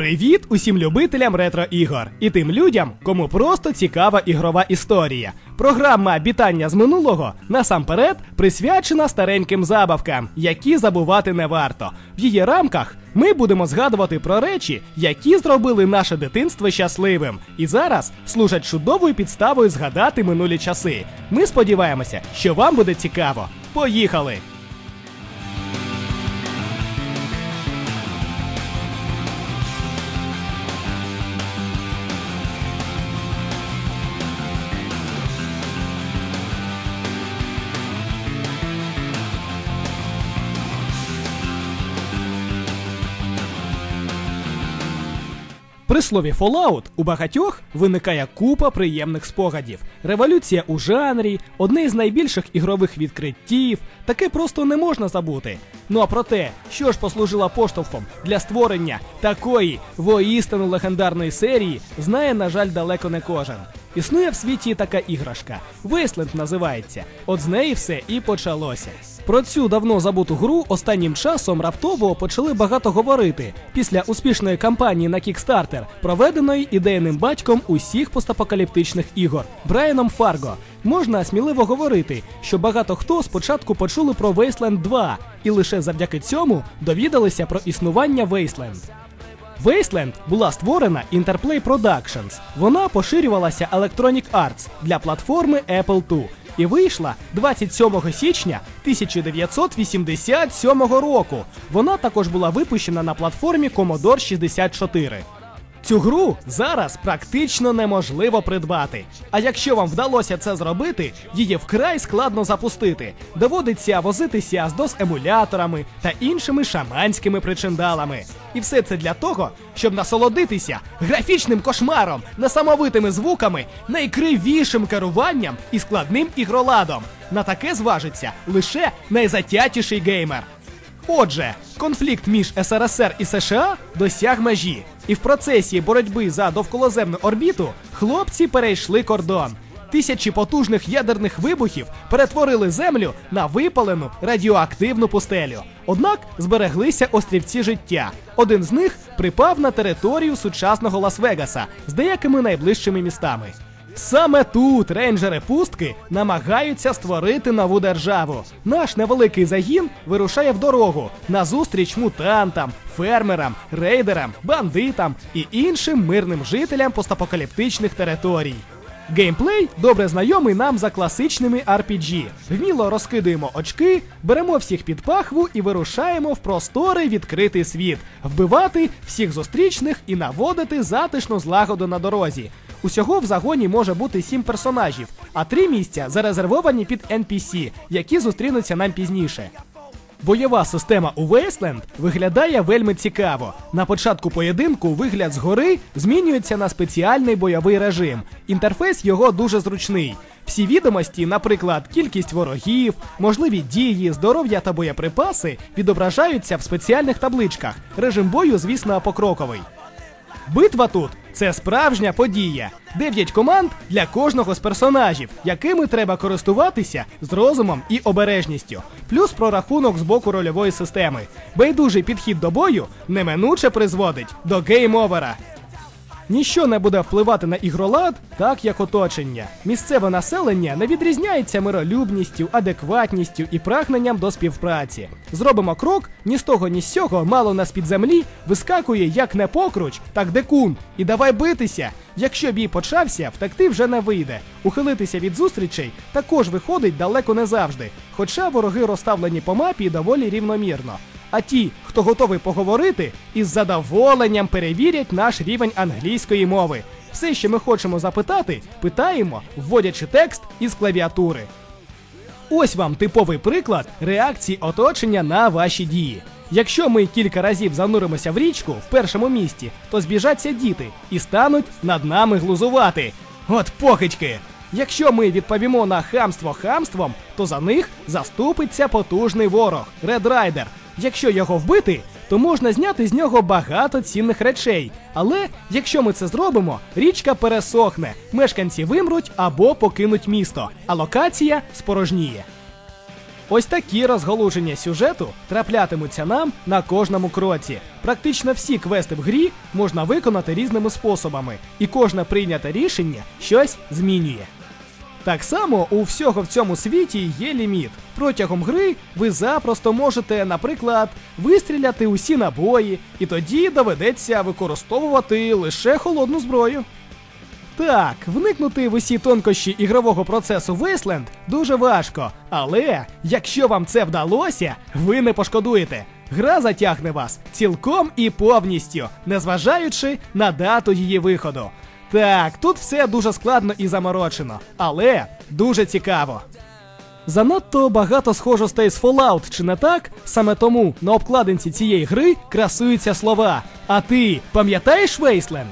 Привіт усім любителям ретро-ігор і тим людям, кому просто цікава ігрова історія. Програма Бітання з минулого насамперед присвячена стареньким забавкам, які забувати не варто. В її рамках ми будемо згадувати про речі, які зробили наше дитинство щасливим, і зараз служать чудовою підставою згадати минулі часи. Ми сподіваємося, що вам буде цікаво. Поїхали! При слові Fallout у багатьох виникає купа приємних спогадів. Революція у жанрі, одне із найбільших ігрових відкриттів, таке просто не можна забути. Ну а про те, що ж послужило поштовхом для створення такої воістину легендарної серії, знає, на жаль, далеко не кожен. Існує в світі така іграшка. Вейсленд називається. От з неї все і почалося. Про цю давно забуту гру останнім часом раптово почали багато говорити після успішної кампанії на Kickstarter, проведеної ідейним батьком усіх постапокаліптичних ігор Брайаном Фарго. Можна сміливо говорити, що багато хто спочатку почули про Wasteland 2 і лише завдяки цьому довідалися про існування Wasteland. Wasteland була створена Interplay Productions. Вона поширювалася Electronic Arts для платформи Apple II і вийшла 27 січня 1987 року. Вона також була випущена на платформі Commodore 64. Цю гру зараз практично неможливо придбати. А якщо вам вдалося це зробити, її вкрай складно запустити. Доводиться возитися з DOS-емуляторами та іншими шаманськими причиндалами. І все це для того, щоб насолодитися графічним кошмаром, несамовитими звуками, найкривішим керуванням і складним ігроладом. На таке зважиться лише найзатятіший геймер. Отже, конфлікт між СРСР і США досяг межі, і в процесі боротьби за довколоземну орбіту хлопці перейшли кордон. Тисячі потужних ядерних вибухів перетворили землю на випалену радіоактивну пустелю. Однак збереглися острівці життя. Один з них припав на територію сучасного Лас-Вегаса з деякими найближчими містами. Саме тут рейнджери пустки намагаються створити нову державу. Наш невеликий загін вирушає в дорогу назустріч мутантам, фермерам, рейдерам, бандитам і іншим мирним жителям постапокаліптичних територій. Геймплей добре знайомий нам за класичними RPG. Вміло розкидуємо очки, беремо всіх під пахву і вирушаємо в просторий відкритий світ, вбивати всіх зустрічних і наводити затишну злагоду на дорозі. Усього в загоні може бути сім персонажів, а три місця зарезервовані під NPC, які зустрінуться нам пізніше. Бойова система у Wasteland виглядає вельми цікаво. На початку поєдинку вигляд згори змінюється на спеціальний бойовий режим. Інтерфейс його дуже зручний. Всі відомості, наприклад, кількість ворогів, можливі дії, здоров'я та боєприпаси, відображаються в спеціальних табличках. Режим бою, звісно, покроковий. Битва тут це справжня подія. Дев'ять команд для кожного з персонажів, якими треба користуватися з розумом і обережністю, плюс прорахунок з боку рольової системи. Байдужий підхід до бою неминуче призводить до гейм-овера. Ніщо не буде впливати на ігролад, так як оточення. Місцеве населення не відрізняється миролюбністю, адекватністю і прагненням до співпраці. Зробимо крок, ні з того, ні з сього, мало нас під землі, вискакує як не покруч, так декун. І давай битися. Якщо бій почався, втекти вже не вийде. Ухилитися від зустрічей також виходить далеко не завжди. Хоча вороги розставлені по мапі доволі рівномірно. А ті, хто готовий поговорити, із задоволенням перевірять наш рівень англійської мови. Все, що ми хочемо запитати, питаємо, вводячи текст із клавіатури. Ось вам типовий приклад реакції оточення на ваші дії. Якщо ми кілька разів зануримося в річку в першому місті, то збіжаться діти і стануть над нами глузувати. От покидьки! Якщо ми відповімо на хамство хамством, то за них заступиться потужний ворог Ред Райдер. Якщо його вбити, то можна зняти з нього багато цінних речей. Але якщо ми це зробимо, річка пересохне, мешканці вимруть або покинуть місто, а локація спорожніє. Ось такі розголуження сюжету траплятимуться нам на кожному кроці. Практично всі квести в грі можна виконати різними способами, і кожне прийняте рішення щось змінює. Так само у всього в цьому світі є ліміт. Протягом гри ви запросто можете, наприклад, вистріляти усі набої, і тоді доведеться використовувати лише холодну зброю. Так, вникнути в усі тонкощі ігрового процесу Wasteland дуже важко, але якщо вам це вдалося, ви не пошкодуєте. Гра затягне вас цілком і повністю, незважаючи на дату її виходу. Так, тут все дуже складно і заморочено, але дуже цікаво. Занадто багато схожостей з Fallout, чи не так? Саме тому на обкладинці цієї гри красуються слова. А ти пам'ятаєш Wasteland?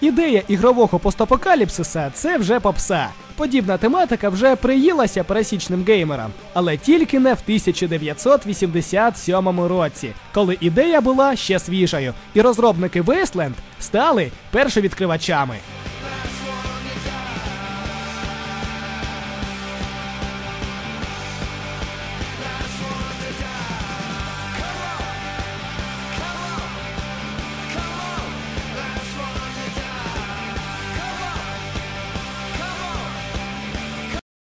Ідея ігрового постапокаліпсиса це вже попса. Подібна тематика вже приїлася пересічним геймерам, але тільки не в 1987 році, коли ідея була ще свіжою, і розробники Wasteland стали першовідкривачами.